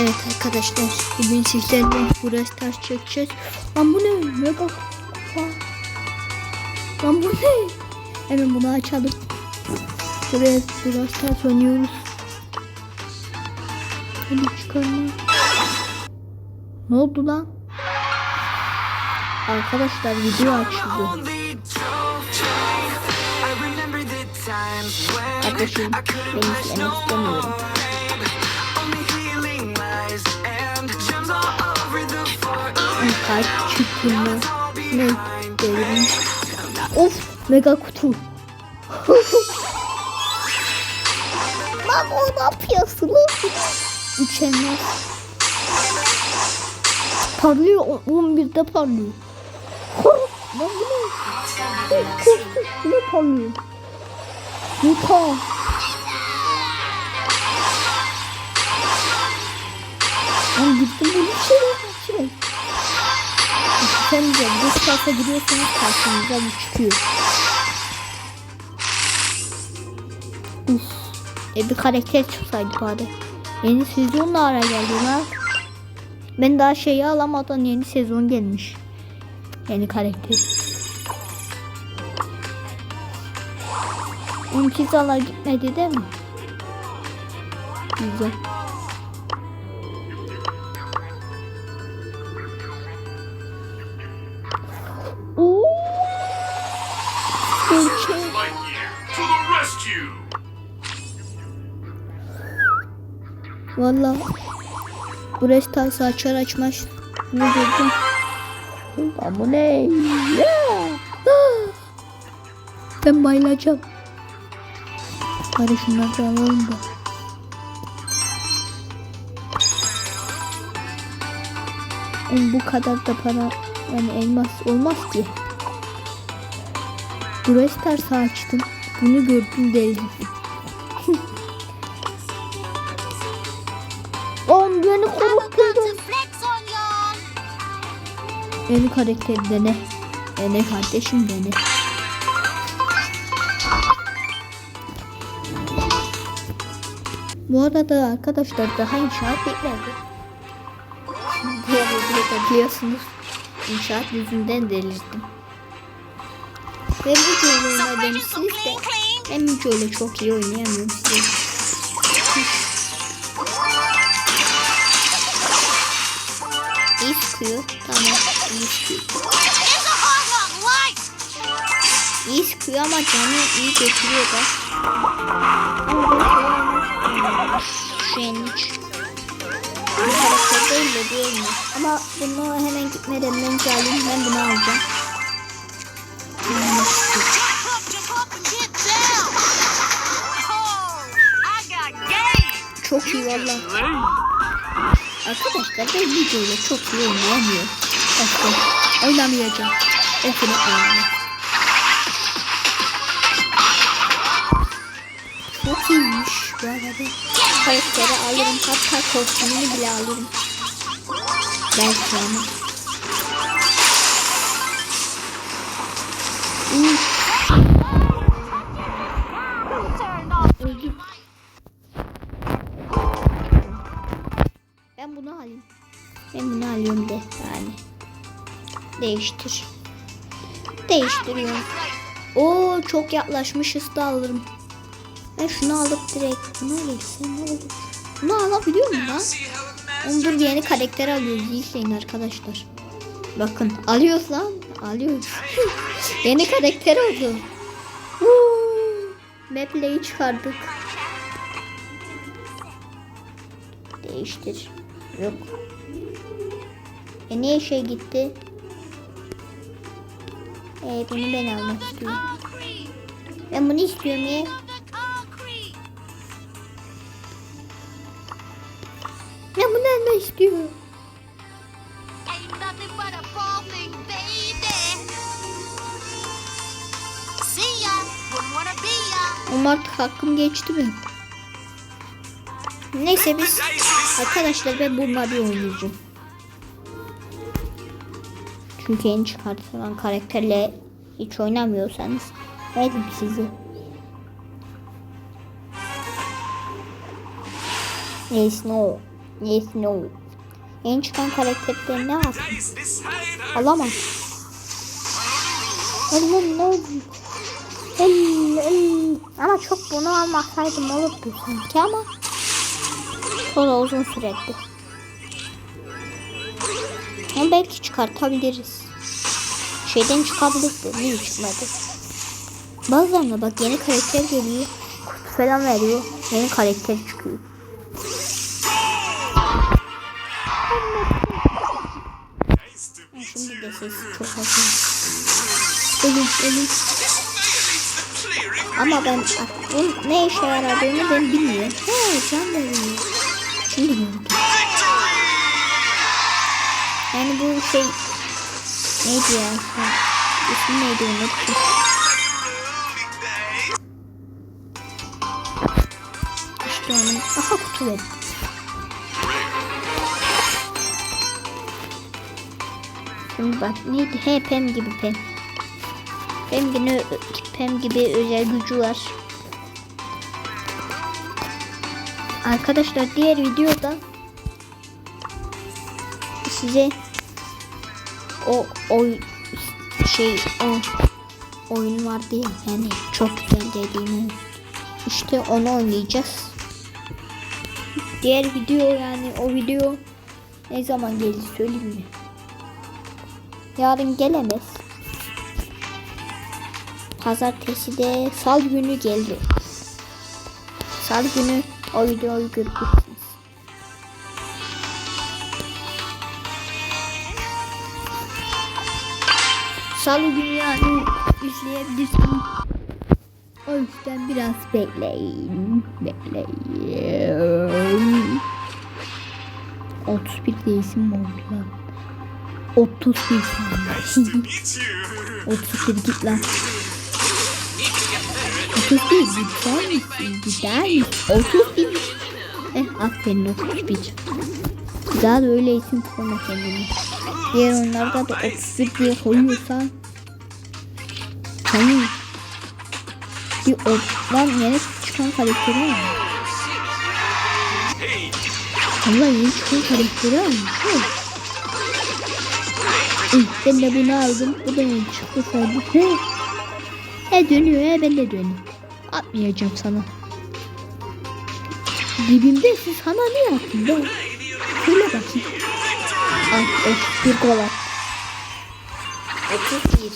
Evet arkadaşlar bugün sizlerle burası ters çekeceğiz. Lan bu ne? Bak. Lan bu ne? Hemen bunu açalım. Buraya biraz ters oynuyoruz. Hadi çıkarma. Ne oldu lan? Arkadaşlar video açıldı. only drove train. I Kalp. All Ne dedim? Of mega kutu. Lan o ne yapıyorsun? Üçenler. Parlıyor. o- 11'de parlıyor. Lan bu ne? Ne parlıyor? Yuka. Lan gittim bunu şey. De bu sayfa giriyorsunuz karşınıza bu çıkıyor. Uf. E bir karakter çıksaydı bari. Yeni sezon da ara geldi lan. Ben daha şeyi alamadan yeni sezon gelmiş. Yeni karakter. Onun pizzalar gitmedi değil mi? Güzel. Valla bu restası açar açmaz bunu gördüm. Ulan bu ne? Ben bayılacağım. Bari şunları da alalım da. Bu kadar da para yani elmas olmaz ki. Bu restarsı açtım. Bunu gördüm delirdim. Yeni karakteri dene. Dene kardeşim dene. Bu arada arkadaşlar daha inşaat bitmedi. Diğer videoda biliyorsunuz inşaat yüzünden delirdim. Ve bu oyunu oynamışsınız de ben hiç öyle çok iyi oynayamıyorum size. İyi sıkıyor. Tamam iyi life. İyi sıkıyor ama canı iyi götürüyor da. Şenlik. Bu karakter değil de değil mi? Ama bunu hemen gitmeden önce alayım. Ben bunu alacağım. Çok iyi valla. Arkadaşlar ben videoyla çok iyi oynayamıyorum. Bakın oynamayacağım. Okunu oynayacağım. Çok iyiymiş bu arada. Karakteri alırım. Hatta kostümünü bile alırım. Belki ama. Değiştir. Değiştiriyorum. Oo çok yaklaşmışız da alırım. Ben şunu alıp direkt bunu geçsem ne olur? Bunu alabiliyor muyum lan? Ondur yeni karakter alıyoruz. İzleyin arkadaşlar. Bakın alıyoruz lan. Alıyoruz. yeni karakter oldu. Mapleyi çıkardık. Değiştir. Yok. E niye şey gitti? E bunu ben almak istiyorum. Ben bunu istiyorum ya. Ben bunu almak istiyorum. Ama artık hakkım geçti mi? Neyse biz arkadaşlar ben bunları oynayacağım. Çünkü yeni çıkartılan karakterle hiç oynamıyorsanız verdim sizi. Neyse no. Yes no. En çıkan karakterleri ne cider. Alamam. Oğlum ne? El, el. Ama çok bunu almasaydım olurdu sanki ama sonra uzun sürerdi. Ama belki çıkartabiliriz. Şeyden çıkabilirdi. Niye çıkmadı? Bazen bak yeni karakter geliyor. Kutu falan veriyor. Yeni karakter çıkıyor. Şimdi de sesi çok hafif. Ölüm ölüm. Ama ben bunun ne işe yaradığını ben bilmiyorum. He can veriyor. Şimdi gördüm. Yani bu şey neydi ya? İsmi neydi unuttum. İşte onun. Aha kutu verdi. Şimdi bak neydi? He Pem gibi Pem. Pem gibi, Pem gibi özel gücü var. Arkadaşlar diğer videoda size o oy şey o oyun vardı ya yani çok güzel dediğim. İşte onu oynayacağız. Diğer video yani o video ne zaman gelir söyleyeyim mi? Yarın gelemez. Pazartesi de sal günü geldi. Salı günü o videoyu göreceksiniz. Salı günü yani izleyebilirsiniz. O yüzden biraz bekleyin. Bekleyin. 31 değilsin mi oldu lan? 31 saniye. meet you. 31 git lan. 31 gider misin? Gider misin? 31. Eh aferin 31. Daha da öyle isim koyma kendini. Diğer oyunlarda da 31 diye koyuyorsan hani bir ortadan yeni çıkan karakteri. Hey, Allah çıkan karakteri Ben de bunu aldım. Bu da yeni çıktı sandım. He. He dönüyor he ben de dönüyorum. Atmayacağım sana. Dibimde siz sana ne yaptın be? Söyle bakayım. Bir gol at. 31.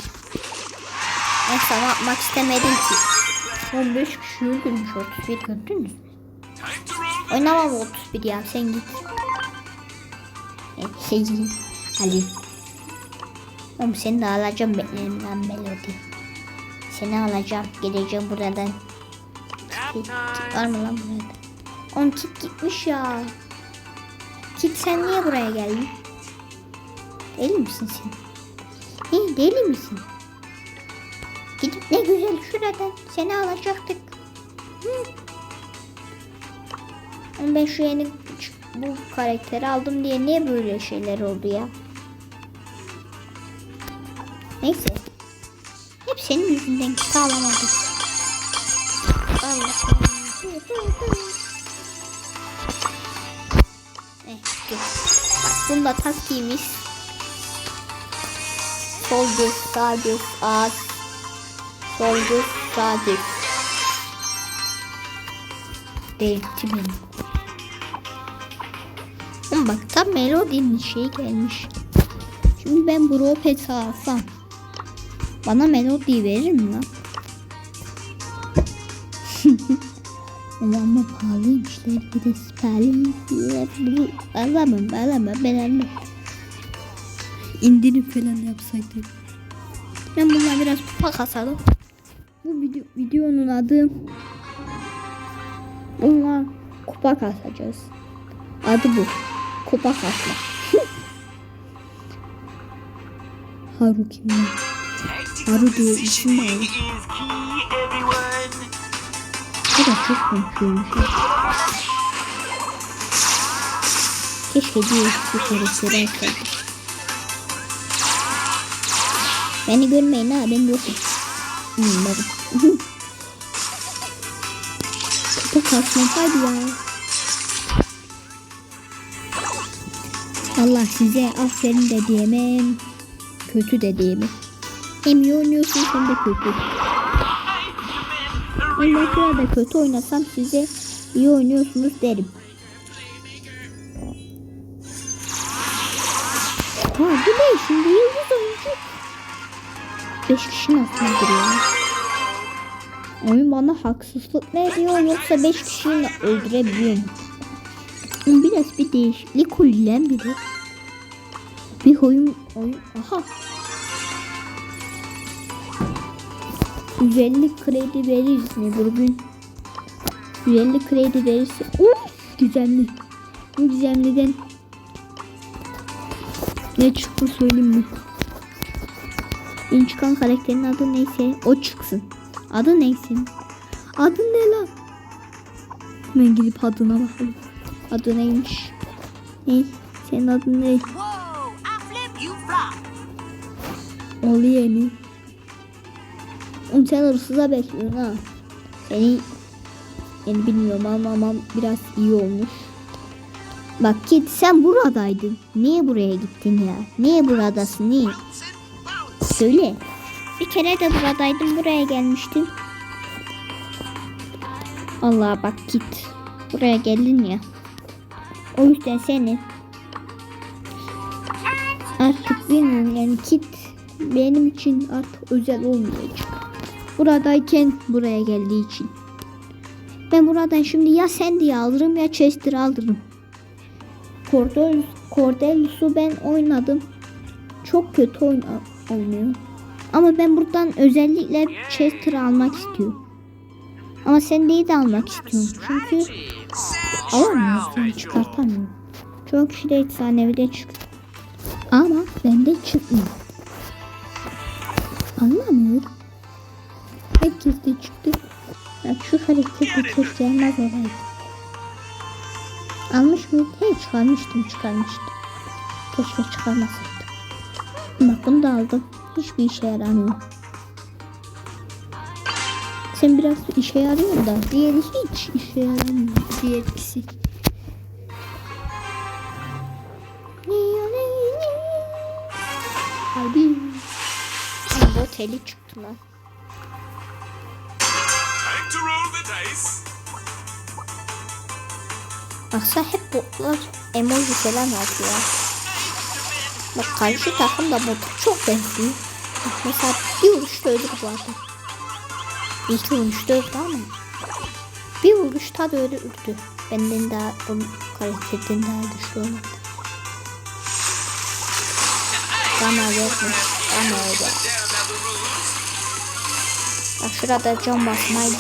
Ben sana atmak istemedim ki. 15 kişi öldürmüş 31 gördünüz mü? Oynamam 31 ya sen git. Şey Ali. Oğlum seni de alacağım bekleyin lan melodi. Seni alacağım geleceğim buradan. Kit, kit var mı lan burada? On kit gitmiş ya. Kit sen niye buraya geldin? Deli misin sen? He, deli misin? Gidip ne güzel şuradan seni alacaktık. Hı. Ben şu yeni bu karakteri aldım diye niye böyle şeyler oldu ya? Neyse. Hep senin yüzünden sağlamadım. Allah Eh. Bunda taskiymiş. Sol göz, sağ göz, ağız. Sol göz, sağ göz. Delirtti. Ama bak tam Melody'nin şeyi gelmiş. Şimdi ben Bro Pet'i alsam. Bana Melody verir mi lan? ama, ama pahalıymışlar. Bir de siparişler. Bu alamam alamam ben almam. İndirim falan yapsaydık. Ben bununla biraz kupa kasalım. Bu video, videonun adı Bununla kupa kasacağız. Adı bu. Kupa kasma. Haru kim? Haru diye isim var. Bu da çok konuşuyormuş. Keşke bir karakteri alsaydım. Beni görmeyin ha ben yokum. Hmm, bakın. Kupa kasma hadi ya. Allah size aferin de diyemem. Kötü de diyemem. Hem iyi oynuyorsunuz hem de kötü. De şurada kötü oynasam size iyi oynuyorsunuz derim. Ha bu ne şimdi yıldız oyuncu. 5 kişi nasıl öldürüyor? Oyun bana haksızlık mı ediyor yoksa 5 kişiyi öldürebiliyor mu? Biraz bir değişiklik oluyor biri. Bir oyun oyun aha. 150 kredi veririz mi bugün? 150 kredi verirse Uf, güzelli. Güzelliden ne çıktı söyleyeyim mi? İn çıkan karakterin adı neyse o çıksın. Adı neyse. Adı ne lan? Ben gidip adına bakalım. Adı neymiş? Ne? Senin adın ne? Oluyor mu? Oğlum sen hırsıza bekliyorsun ha. Seni yani bilmiyorum ama, ama biraz iyi olmuş. Bak git sen buradaydın. Niye buraya gittin ya? Niye buradasın? Niye? Söyle. Bir kere de buradaydım. Buraya gelmiştim. Allah bak git. Buraya geldin ya. O yüzden senin artık bilmiyorum yani kit benim için artık özel olmayacak. Buradayken buraya geldiği için. Ben buradan şimdi ya Sandy'yi alırım ya Chester alırım. Cordelius, Cordelius'u ben oynadım. Çok kötü oyna, oynuyor. Ama ben buradan özellikle Chester'ı almak istiyorum. Ama Sandy'yi de almak istiyorum. Çünkü alamıyorum çıkartamıyorum. Çok kişi de efsanevide çıktı. Ama bende çıkmıyor. Anlamıyorum. Herkes de çıktı. Ya şu karakter de çok olaydı. Almış mıydı? He çıkarmıştım çıkarmıştım. Keşke çıkarmasaydım. Bak bunu da aldım. Hiçbir işe yaramıyor. Sen biraz işe yarıyor da diğeri hiç işe yaramıyor. Diğer ikisi. Abi. Ay, bot eli çıktı lan. Baksa hep botlar emoji falan atıyor. Bak karşı takım da bot çok benziyor. Bak mesela bir vuruşta öldü bu adam. İki vuruşta öldü ama. Bir vuruşta da öyle öldü. Benden daha bu karakterden daha güçlü olan. Bana verme. Bana öyle. Bak şurada can basmaydı.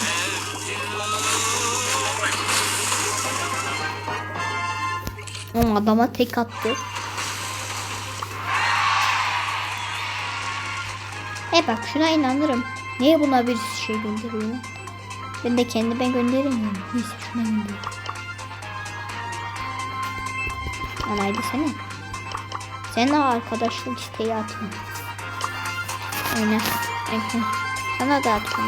Oğlum adama tek attı. E bak şuna inanırım. Niye buna bir şey gönderiyor? Ben de kendi ben gönderemiyorum. Neyse şuna gönderiyorum. Ama haydi sene. Sen arkadaşlık isteği atma. Oyna. Oyna. Sana da atma.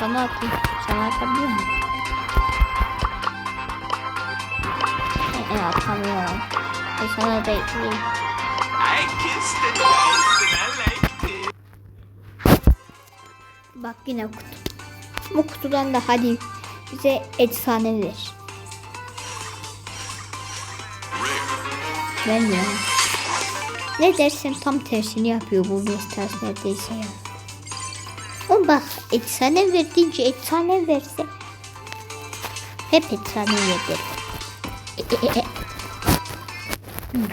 Sana atayım. Sana atabiliyor muyum? Ee, atamıyorum. E sana da ekleyeyim. I kissed the dice and I liked it. Bak yine kutu. Bu kutudan da hadi bize efsane ver. Ben ya. Ne dersen tam tersini yapıyor bu Vestas neredeyse ya. Ama bak efsane ver deyince efsane verse hep efsane verir.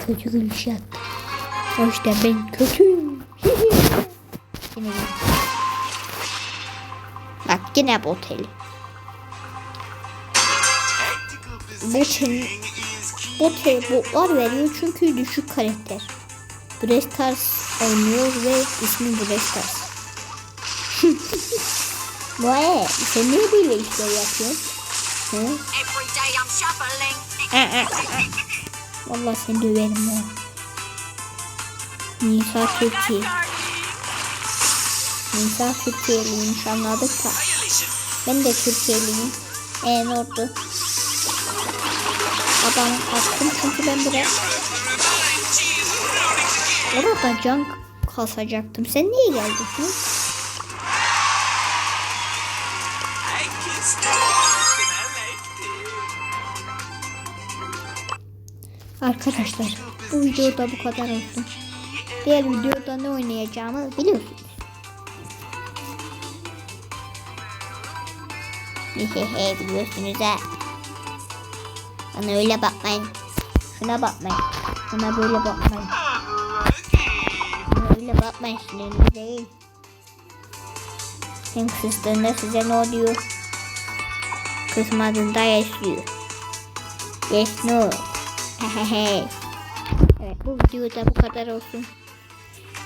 Kötü gülüş yaptı. O yüzden ben kötüyüm. Yine. Bak yine bot eli. Key. Bot eli botlar veriyor çünkü düşük karakter. Brestars oynuyor ve ismi Brestars. Vay sen niye böyle işler yapıyorsun? Hı? Vallahi seni döverim ya. Nisa Türkiye. Nisa Türkiye'liymiş anladık da. Ben de Türkiye'liyim. E ne oldu? Adam attım çünkü ben biraz Orada can kasacaktım. Sen niye geldin? Arkadaşlar bu videoda bu kadar olsun. Diğer videoda ne oynayacağımı biliyorsunuz. Hehehe biliyorsunuz ha. Bana öyle bakmayın. Şuna bakmayın. Şuna böyle bakmayın. Şuna öyle bakmayın. Sinirli değil. Hem kızdığında size ne oluyor? Kızmadığında yaşıyor. Yes no. Hehehe. evet bu videoda bu kadar olsun.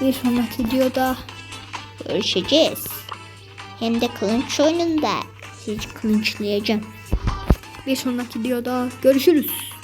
Bir sonraki videoda görüşeceğiz. Hem de kılınç oyununda sizi kılınçlayacağım. Bir sonraki videoda görüşürüz.